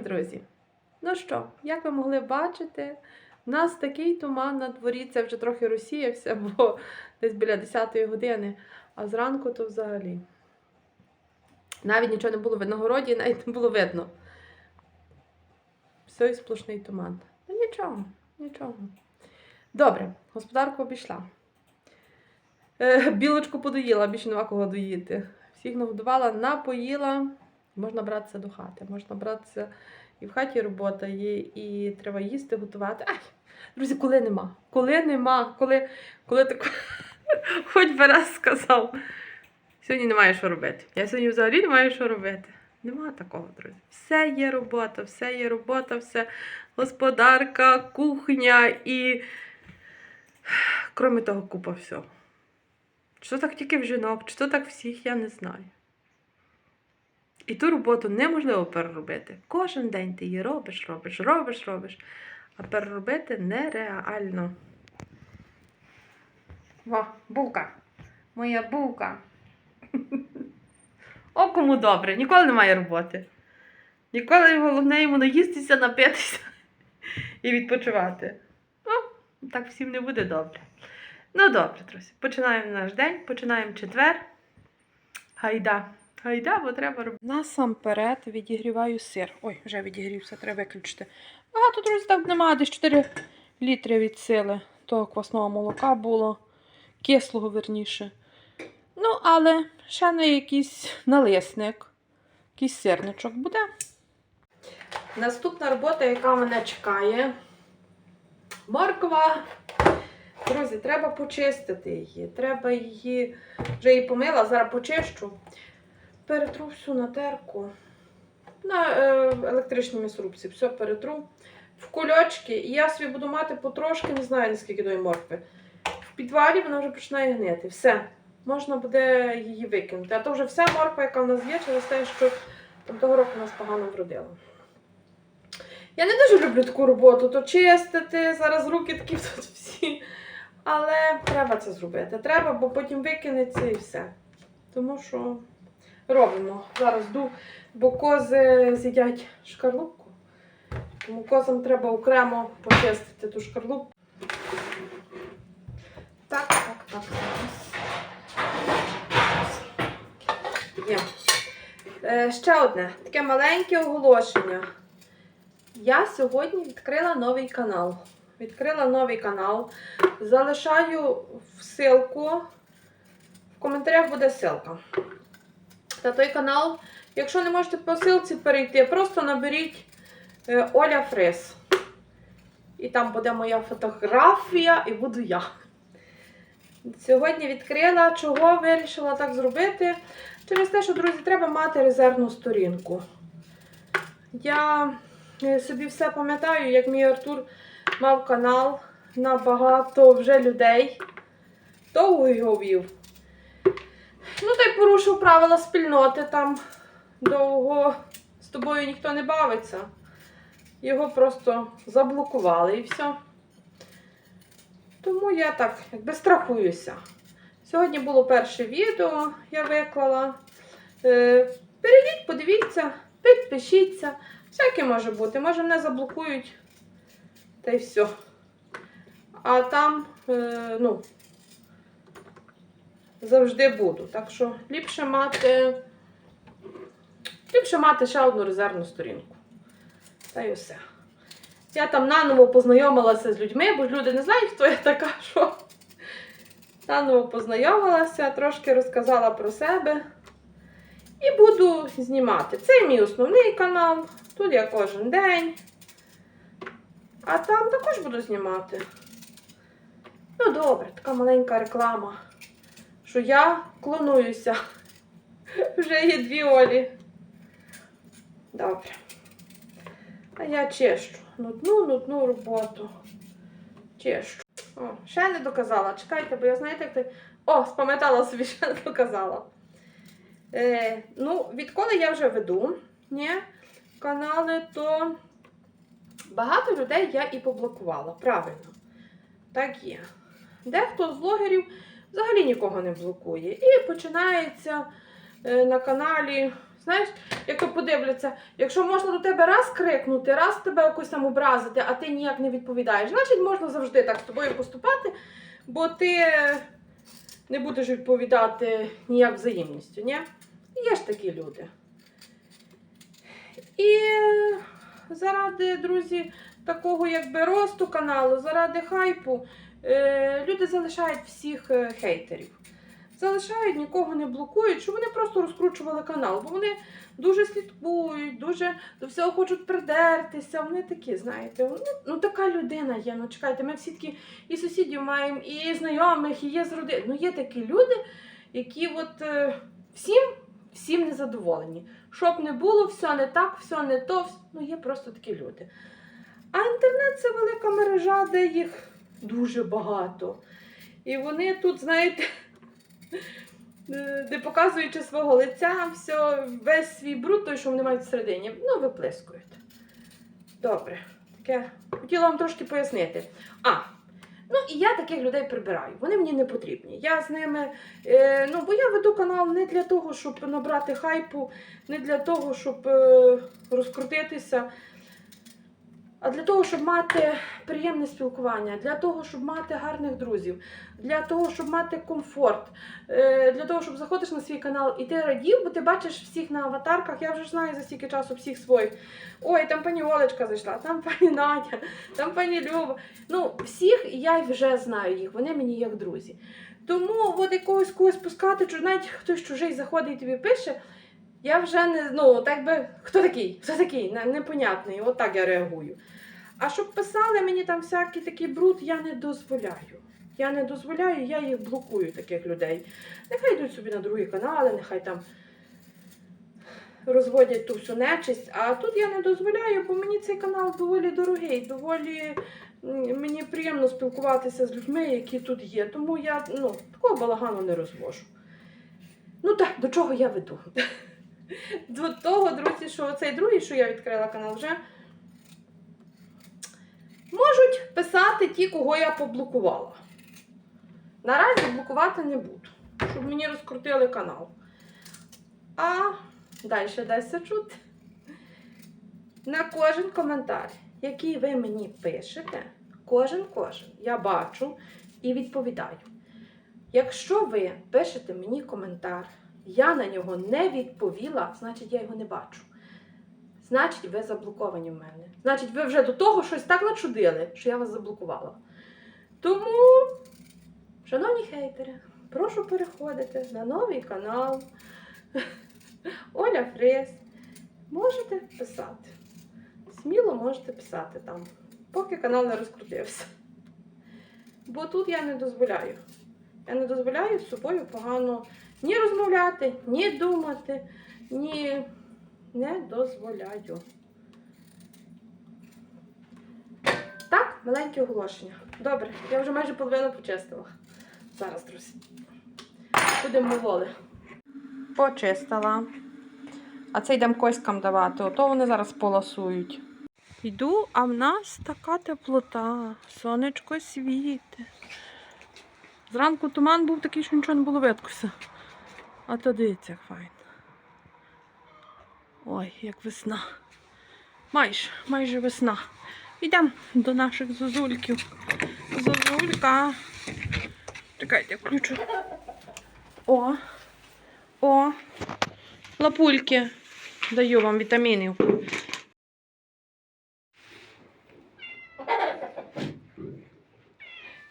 друзі! Ну що, як ви могли бачити, у нас такий туман на дворі, це вже трохи розсіявся, бо десь біля 10-ї години, а зранку то взагалі. Навіть нічого не було видно на городі, навіть не було видно. Все і сплошний туман. Ну нічого, нічого. Добре, господарку обійшла. Е, білочку подоїла, більше нема кого доїти. Всіх нагодувала, напоїла. Можна братися до хати. Можна братися і в хаті робота є, і треба їсти, готувати. Ай, друзі, коли нема? Коли нема? Коли, коли так хоч би раз сказав. Сьогодні немає що робити. Я сьогодні взагалі не маю що робити. Нема такого, друзі. Все є робота, все є робота, все господарка, кухня і. Крім того, купа всього. То так тільки в жінок, чи то так всіх, я не знаю. І ту роботу неможливо переробити. Кожен день ти її робиш, робиш, робиш, робиш. А переробити нереально. Во, булка. Моя булка. О, кому добре, ніколи немає роботи. Ніколи головне йому наїстися, напитися і відпочивати. Ну, так всім не буде добре. Ну, добре, друзі. Починаємо наш день, починаємо четвер. Гайда. Гайда, бо треба робити. Насамперед відігріваю сир. Ой, вже відігрівся, треба виключити. Багато, друзі, так немає, десь 4 літри від сили того квасного молока було, кислого верніше. Ну, але ще не якийсь налисник, якийсь сирничок буде. Наступна робота, яка мене чекає. Морква. Друзі, треба почистити її. Треба її, вже її помила, зараз почищу. Перетру всю на терку. На е, електричній м'ясорубці. Все перетру в кульочки. І я собі буду мати потрошки, не знаю, наскільки тої моркви. В підвалі вона вже починає гнити. Все. Можна буде її викинути. А то вже вся морква, яка в нас є, через те, що там того року нас погано вродило. Я не дуже люблю таку роботу, то чистити, зараз руки такі тут всі. Але треба це зробити. Треба, бо потім викинеться і все. Тому що робимо. Зараз йду, бо кози з'їдять шкарлупку. Тому козам треба окремо почистити ту шкарлупку. Так, так, так. Є. Е, ще одне таке маленьке оголошення. Я сьогодні відкрила новий канал. Відкрила новий канал. Залишаю ссылку. В коментарях буде ссылка. На той канал. Якщо не можете по ссылці перейти, просто наберіть е, Оля Фрис. І там буде моя фотографія, і буду я. Сьогодні відкрила, чого вирішила так зробити. Через те, що, друзі, треба мати резервну сторінку. Я е, собі все пам'ятаю, як мій Артур мав канал на багато вже людей. Довго його вів. Ну, та й порушив правила спільноти там. Довго з тобою ніхто не бавиться. Його просто заблокували і все. Тому я так якби страхуюся. Сьогодні було перше відео, я виклала. Е, перейдіть, подивіться, підпишіться. Всяке може бути. Може мене заблокують. Та й все. А там, е, ну, завжди буду. Так що ліпше мати. Ліпше мати ще одну резервну сторінку. Та й все. Я там наново познайомилася з людьми, бо люди не знають, хто я така, що. Наново познайомилася, трошки розказала про себе. І буду знімати. Це мій основний канал. Тут я кожен день. А там також буду знімати. Ну, добре, така маленька реклама. Що я клонуюся. Вже є дві Олі. Добре. А я чищу. Нудну, нудну роботу. Чищу. О, ще не доказала. Чекайте, бо я знаєте, як ти. О, спам'ятала собі, ще не доказала. Е, ну, відколи я вже веду ні, канали, то багато людей я і поблокувала. Правильно. Так є. Дехто з блогерів взагалі нікого не блокує. І починається е, на каналі, Знаєш, як то подивляться, якщо можна до тебе раз крикнути, раз тебе якось там образити, а ти ніяк не відповідаєш, значить можна завжди так з тобою поступати, бо ти не будеш відповідати ніяк взаємністю, ні? Є ж такі люди. І заради, друзі, такого якби росту каналу, заради хайпу, люди залишають всіх е, хейтерів. Залишають, нікого не блокують, щоб вони просто розкручували канал, бо вони дуже слідкують, дуже до всього хочуть придертися. Вони такі, знаєте, ну, ну така людина є. Ну чекайте, ми всі такі і сусідів маємо, і знайомих, і є з родини. Ну є такі люди, які от е, всім, всім незадоволені. Щоб не було, все не так, все не то. Ну є просто такі люди. А інтернет це велика мережа, де їх дуже багато. І вони тут, знаєте, не показуючи свого лиця, все, весь свій бруд, той, що вони мають всередині, ну, виплескують. Добре, таке хотіла вам трошки пояснити. А, ну і я таких людей прибираю. Вони мені не потрібні. Я з ними, е, ну, бо я веду канал не для того, щоб набрати хайпу, не для того, щоб е, розкрутитися. А для того, щоб мати приємне спілкування, для того, щоб мати гарних друзів, для того, щоб мати комфорт, е, для того, щоб заходиш на свій канал і ти радів, бо ти бачиш всіх на аватарках. Я вже знаю за стільки часу всіх своїх. Ой, там пані Олечка зайшла, там пані Надя, там пані Люба. Ну, всіх я вже знаю їх, вони мені як друзі. Тому от якогось когось пускати, навіть хтось чужий заходить і тобі пише. Я вже не ну, так би, хто такий? Хто такий? Не- Непонятний, от так я реагую. А щоб писали мені там всякий такий бруд, я не дозволяю. Я не дозволяю, я їх блокую, таких людей. Нехай йдуть собі на другі канали, нехай там розводять ту всю нечисть. А тут я не дозволяю, бо мені цей канал доволі дорогий, доволі мені приємно спілкуватися з людьми, які тут є. Тому я ну, такого балагану не розвожу. Ну так, до чого я веду? До того, друзі, що цей другий, що я відкрила канал, вже можуть писати ті, кого я поблокувала. Наразі блокувати не буду, щоб мені розкрутили канал. А далі дасться чути. На кожен коментар, який ви мені пишете, кожен кожен, я бачу і відповідаю. Якщо ви пишете мені коментар, я на нього не відповіла, значить я його не бачу. Значить, ви заблоковані в мене. Значить, ви вже до того щось так начудили, що я вас заблокувала. Тому, шановні хейтери, прошу переходити на новий канал Оля Фрес. Можете писати. Сміло можете писати там, поки канал не розкрутився. Бо тут я не дозволяю. Я не дозволяю з собою погано ні розмовляти, ні думати, ні не дозволяю. Так, маленьке оголошення. Добре, я вже майже половину почистила. Зараз, друзі. Будемо воли. Почистила. А це йдемо коськам давати, ото вони зараз поласують. Йду, а в нас така теплота, сонечко світе. Зранку туман був такий, що нічого не було видкося. А то дивіться, як файно. Ой, як весна. Майже, майже весна. Йдемо до наших зозульків. Зозулька. Чекайте, включу. О. О. Лапульки. Даю вам вітамінів.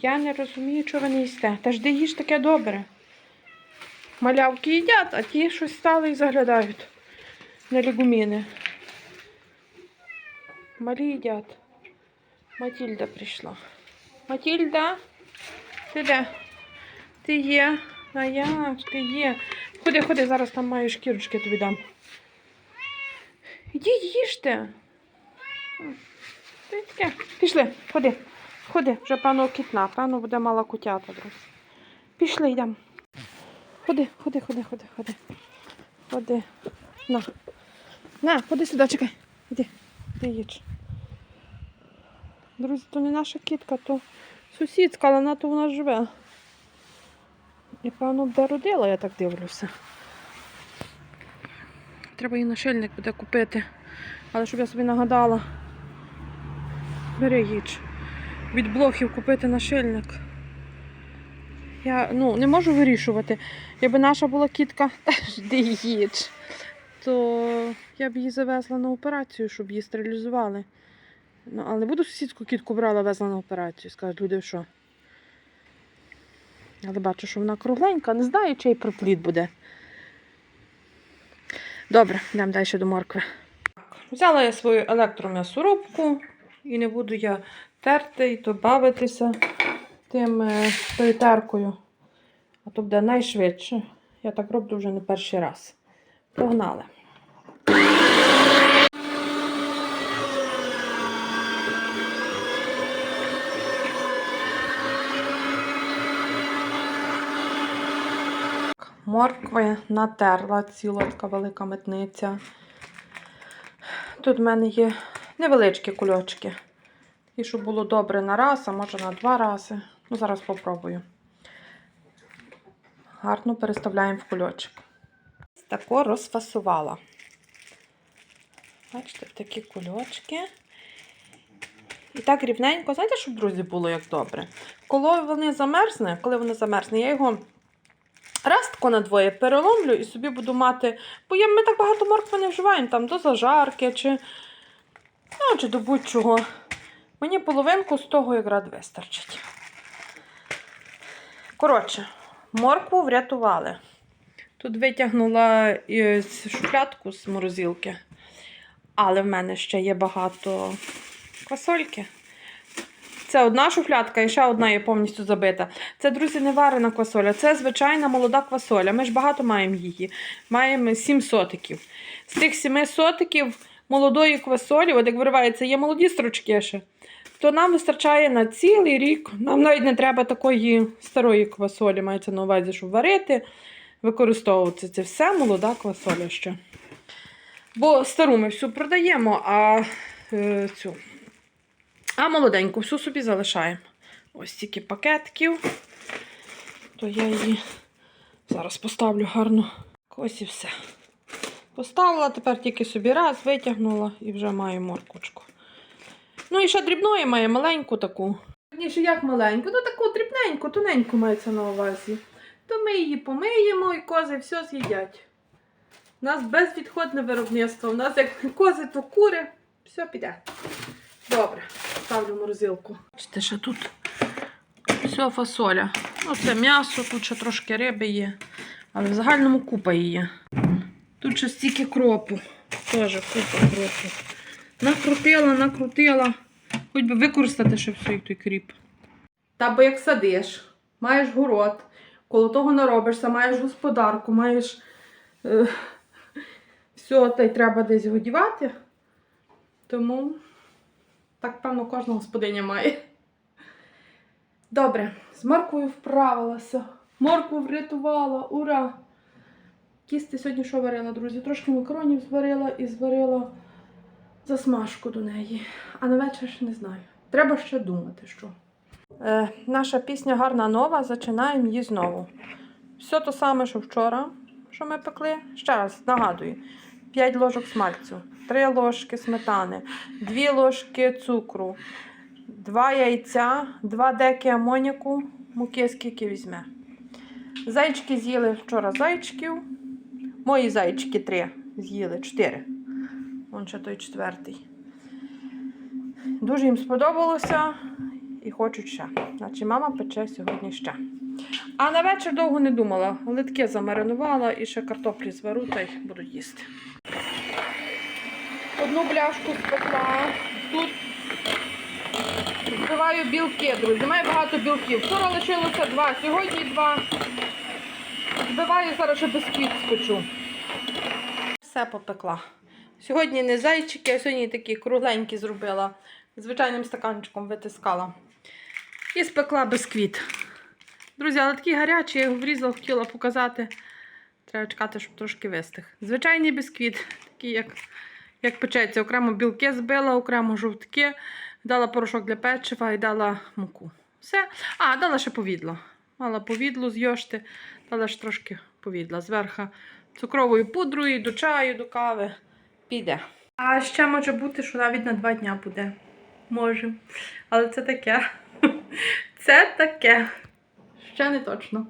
Я не розумію, чого ви не їсте. Та ж де їж таке добре. Малявки їдять, а ті щось стали і заглядають на лігуміни. Малі їдять. Матільда прийшла. Матільда, ти де? Ти є? А як ти є? Ходи, ходи, зараз там маю шкірочки тобі дам. Ідіть, їжте. Пішли, ходи. Ходи, вже пану кітна, пану буде мала кутята, друзі. Пішли, йдемо. Ходи, ходи, ходи, ходи, ходи. Ходи. На. На, ходи сюди, чекай. Іди, іди їдь. Друзі, то не наша кітка, то сусідська, але вона то у нас живе. І певно де родила, я так дивлюся. треба і нашильник буде купити. Але щоб я собі нагадала. Бери їдь. Від блохів купити нашильник. Я ну, не можу вирішувати. Якби наша була кітка, теж їдь, то я б її завезла на операцію, щоб її стерилізували. Ну, але не буду сусідську кітку брала, везла на операцію. Скажуть, люди, що. Але бачу, що вона кругленька, не знаю, чий проплід буде. Добре, йдемо далі до моркви. Взяла я свою електром'ясорубку і не буду я терти і то бавитися тим е. А то буде найшвидше. Я так роблю вже не перший раз. Погнали. Моркви натерла ціла така велика метниця. Тут в мене є невеличкі кульочки. І щоб було добре на раз, а може на два рази. Ну, зараз попробую. Гарно переставляємо в кульочок. Тако розфасувала. Бачите, такі кульочки. І так рівненько, знаєте, щоб, друзі, було як добре. Коли вони замерзне, коли вони замерзне, я його раз тако на двоє переломлю і собі буду мати. Бо я, ми так багато моркви не вживаємо там до зажарки чи, ну, чи до будь-чого. Мені половинку з того якраз вистачить. Коротше, моркву врятували. Тут витягнула із шуфлядку з морозилки, але в мене ще є багато квасольки. Це одна шуфлядка і ще одна є повністю забита. Це, друзі, не варена квасоля, це звичайна молода квасоля. Ми ж багато маємо її. Маємо 7 сотиків. З тих 7 сотиків молодої квасолі, от як виривається, є молоді строчки ще, то нам вистачає на цілий рік. Нам навіть не треба такої старої квасолі, мається на увазі, щоб варити, використовувати. Це все молода квасоля ще. Бо стару ми всю продаємо, а е, цю. А молоденьку всю собі залишаємо. Ось стільки пакетків. То я її зараз поставлю гарно. Ось і все. Поставила, тепер тільки собі раз, витягнула і вже маю моркочку. Ну і ще дрібної має маленьку таку. Ніж як маленьку, ну таку дрібненьку, тоненьку мається на увазі. То ми її помиємо і кози все з'їдять. У нас безвідходне виробництво. У нас як кози, то кури, все піде. Добре, ставлю морозилку. Бачите, ще тут все фасоля. Ну, це м'ясо, тут ще трошки риби є. Але в загальному купа її. Тут ще стільки кропу. Теж купа кропу. Накрутила, накрутила. Хоч би використати ще всій той кріп. Та бо як садиш, маєш город, коло того наробишся, маєш господарку, маєш е, все, та й треба десь годівати. Тому так, певно, кожна господиня має. Добре, з морквою вправилася. Моркву врятувала, ура! Кісти сьогодні що варила, друзі? Трошки макаронів зварила і зварила засмажку до неї. А на вечір ще не знаю. Треба ще думати, що. Е, наша пісня гарна нова, зачинаємо її знову. Все то саме, що вчора, що ми пекли. Ще раз нагадую: 5 ложок смальцю, 3 ложки сметани, 2 ложки цукру, 2 яйця, 2 деки амоніку, муки скільки візьме. Зайчики з'їли вчора зайчиків. Мої зайчики 3 з'їли 4. Вон ще той четвертий. Дуже їм сподобалося і хочуть ще. Значить, мама пече сьогодні ще. А на вечір довго не думала. Литки замаринувала і ще картоплі звару та й буду їсти. Одну бляшку спекла. Тут збиваю білки, друзі. Маю багато білків. Вчора лишилося два, сьогодні два. Збиваю зараз ще бісквіт спечу. Все попекла. Сьогодні не зайчики, а сьогодні такі кругленькі зробила. Звичайним стаканчиком витискала. І спекла бісквіт. Друзі, але такий гарячий, я його врізала, хотіла показати. Треба чекати, щоб трошки вистиг. Звичайний бісквіт, такий, як, як печеться. Окремо білки збила, окремо жовтки, дала порошок для печива і дала муку. Все. А, дала ще повідло. Мала повідло з йошти, дала ще трошки повідла. Зверху цукровою пудрою, до чаю, до кави. Піде. А ще може бути, що навіть на два дня буде. Може. Але це таке. Це таке. Ще не точно.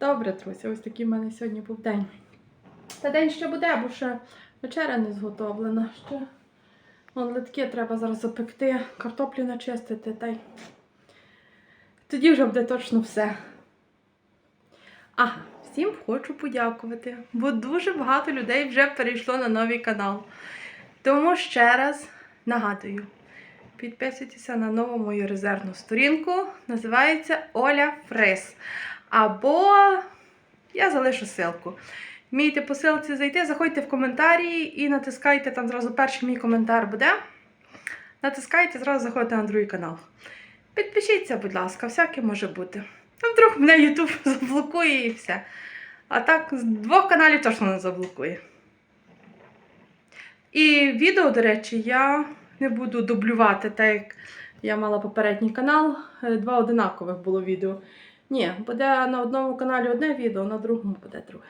Добре, друзі, ось такий в мене сьогодні був день. Та день ще буде, бо ще вечеря не зготовлена. Ще Вон литки треба зараз запекти, картоплю начистити та й тоді вже буде точно все. Ага, всім хочу подякувати, бо дуже багато людей вже перейшло на новий канал. Тому ще раз нагадую: підписуйтеся на нову мою резервну сторінку. Називається Оля Фрис. Або я залишу ссылку. Вмієте по ссылці зайти, заходьте в коментарі і натискайте там зразу перший мій коментар буде. Натискайте, зразу заходите на другий канал. Підпишіться, будь ласка, всяке може бути. А вдруг мене YouTube заблокує і все. А так, з двох каналів точно не заблокує. І відео, до речі, я не буду дублювати, так як я мала попередній канал, е, два одинакових було відео. Ні, буде на одному каналі одне відео, на другому буде друге.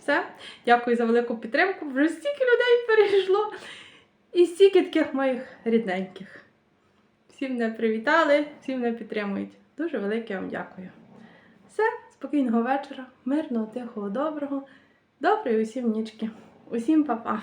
Все. Дякую за велику підтримку. Вже стільки людей перейшло. І стільки таких моїх рідненьких. Всі мене привітали, всі мене підтримують. Дуже велике вам дякую. Все, спокійного вечора, мирного, тихого, доброго. Доброї усім нічки. Усім па-па.